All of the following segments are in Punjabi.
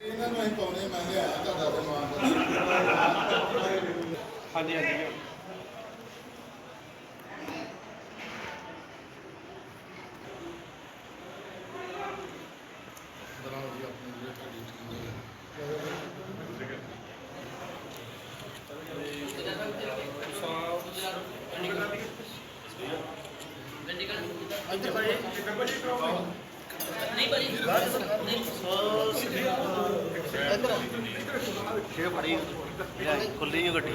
ਇਹਨਾਂ ਨੂੰ ਅਸੀਂ ਪਾਉਣੇ ਮੈਂ ਲਿਆਇਆ ਤੁਹਾਡਾ ਸਮਾਨ। ਹਾਂਜੀ ਹਾਂਜੀ। ਬਣਾਓ ਜੀ ਆਪਣੀ ਜਿਹੜੀ ਤੁਹਾਡੀ ਟੀਮ ਹੈ ਇਹ ਫੜੀ ਖੁੱਲੀ ਗੱਡੀ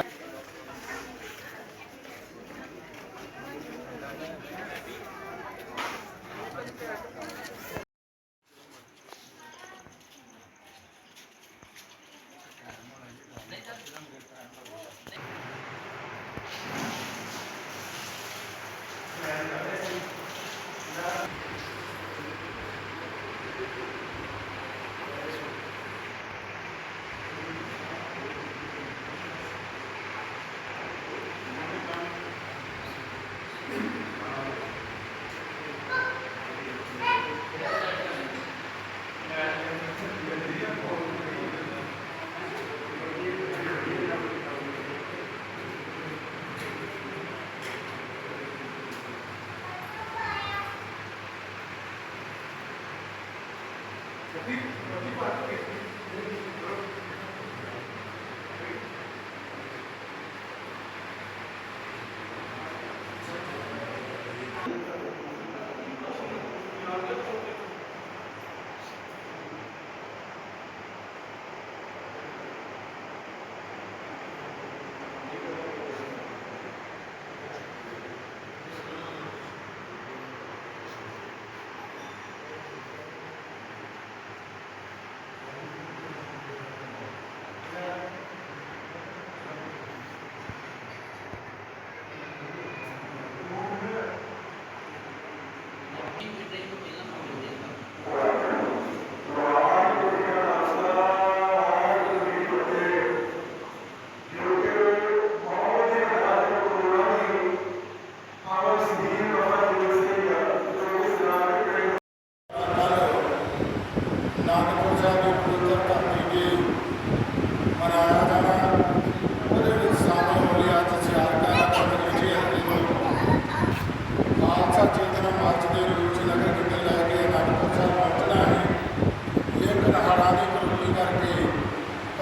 happy with the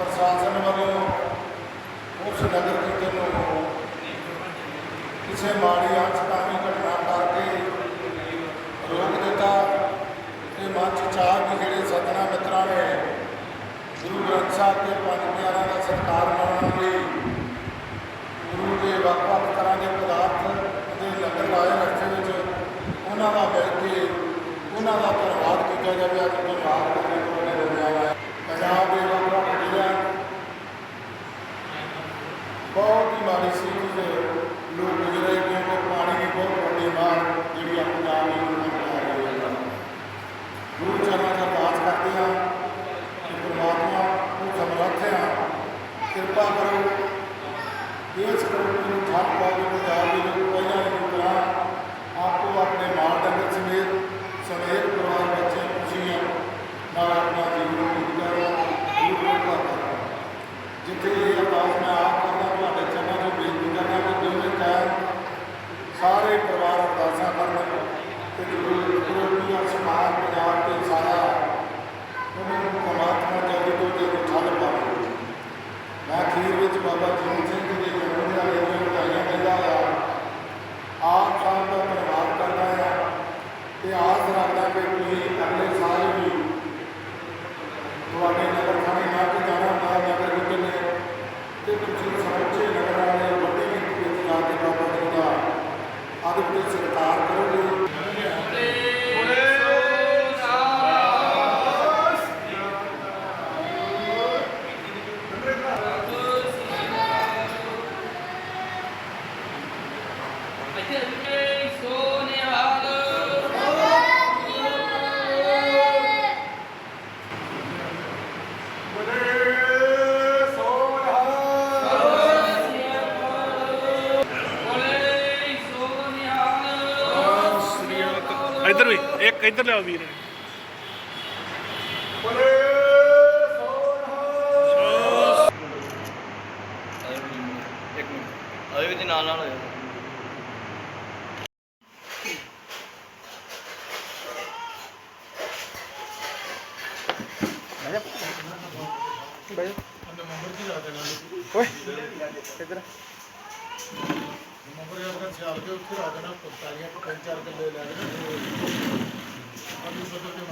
ਪ੍ਰਸ਼ਾਸਨ ਵੱਲੋਂ ਉਸ ਨਗਰ ਕੀਰਤਨ ਨੂੰ ਕਿਸੇ ਮਾੜੀ ਅਣਸਕਾਮੀ ਘਟਨਾ ਕਰਕੇ ਰੋਕ ਦਿੱਤਾ ਤੇ ਮਨ ਚ ਚਾਹ ਕਿ ਜਿਹੜੇ ਸਤਨਾ ਮਿੱਤਰਾਂ ਨੇ ਗੁਰੂ ਗ੍ਰੰਥ ਸਾਹਿਬ ਦੇ ਪੰਜ ਪਿਆਰਾਂ ਦਾ ਸਤਿਕਾਰ ਮਾਣਨ ਲਈ ਗੁਰੂ ਦੇ ਵੱਖ-ਵੱਖ ਤਰ੍ਹਾਂ ਦੇ ਪਦਾਰਥ ਦੇ ਲੰਗਰ ਲਾਏ ਰਸਤੇ ਵਿੱਚ ਉਹਨਾਂ ਦਾ ਮਿਲ ਕੇ ਉਹਨਾਂ ਦਾ ਧੰਨਵਾਦ ਕੀਤਾ ਜਾਵੇ, ਅੱਜ ਧੰਨਵਾਦ ஆத்மாவின் ਇੱਧਰ ਵੀ ਇੱਕ ਇੱਧਰ ਲਿਆਓ ਵੀਰ। ਇੱਕ ਮਿੰਟ ਆਇਓ ਜੀ ਨਾਲ ਨਾਲ ਆਇਓ ਓਏ ਇੱਧਰ ਨੰਬਰ ਅਗਰ ਚੱਲ ਕੇ ਉੱਥੇ ਆ ਜਾਣਾ 45 ਪੰਜ ਚਾਰ ਕਿੱਲੇ ਲੈ ਲੈਣਾ ਅਭੀ ਸੋਚੋ ਕਿ